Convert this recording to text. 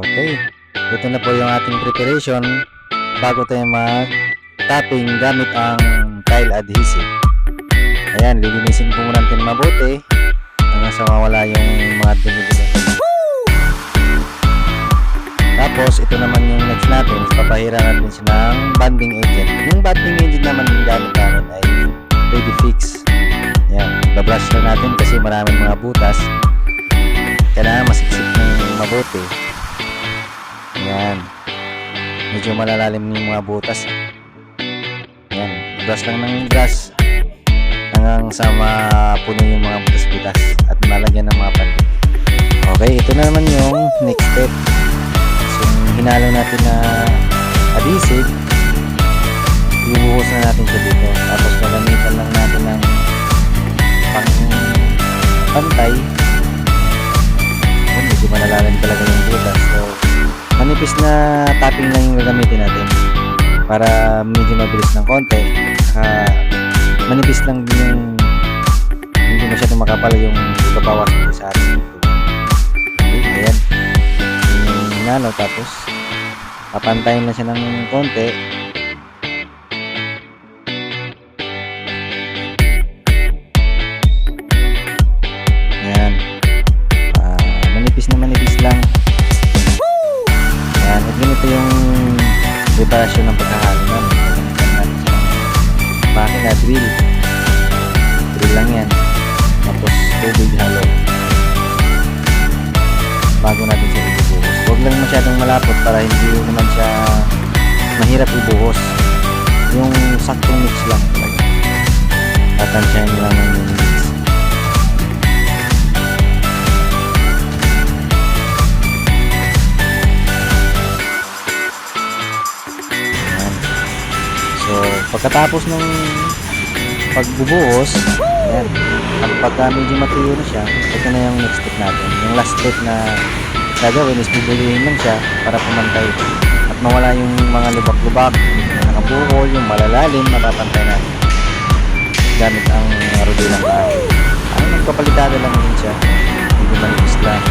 Okay. Ito na po yung ating preparation bago tayo mag tapping gamit ang tile adhesive. Ayan, lilinisin po muna natin mabuti hanggang sa mawala yung mga dumi-dumi. Tapos, ito naman yung next natin. Papahira natin siya ng banding agent. Yung banding agent naman yung gamit namin ay ready fix. Ayan, babrush lang natin kasi maraming mga butas. Kailangan masiksik ng mabuti. Ayan. Medyo malalalim yung mga butas. Ayan. Brush lang ng brush hanggang sa mapuno yung mga butas-butas at malagyan ng mga panty. Okay, ito na naman yung next step. So, hinalo natin na adhesive, ibubuhos na natin siya dito. Tapos gagamitan lang manipis na tapping lang yung gagamitin natin para medyo mabilis ng konti. Saka manipis lang din yung hindi masyadong makapal yung ibabawas sa ating okay, ayan. Yung nano tapos papantayin na siya ng konti Ganito yung preparasyon ng siya ng makina drill. Drill lang yan. Tapos tubig halo. Bago natin siya ibubuhos. Huwag lang masyadong malapot para hindi naman siya mahirap ibuhos. Yung saktong mix lang. Tatansyahin lang yung So, pagkatapos ng pagbubuhos, ayan, at pagka medyo matuyo na siya, ito na yung next step natin. Yung last step na gagawin is bibilihin lang siya para pumantay at mawala yung mga lubak-lubak na nakabuhol, yung malalalim, mapapantay natin gamit ang rodilang kahoy. Ang nagpapalitada lang din siya, hindi manipis lang.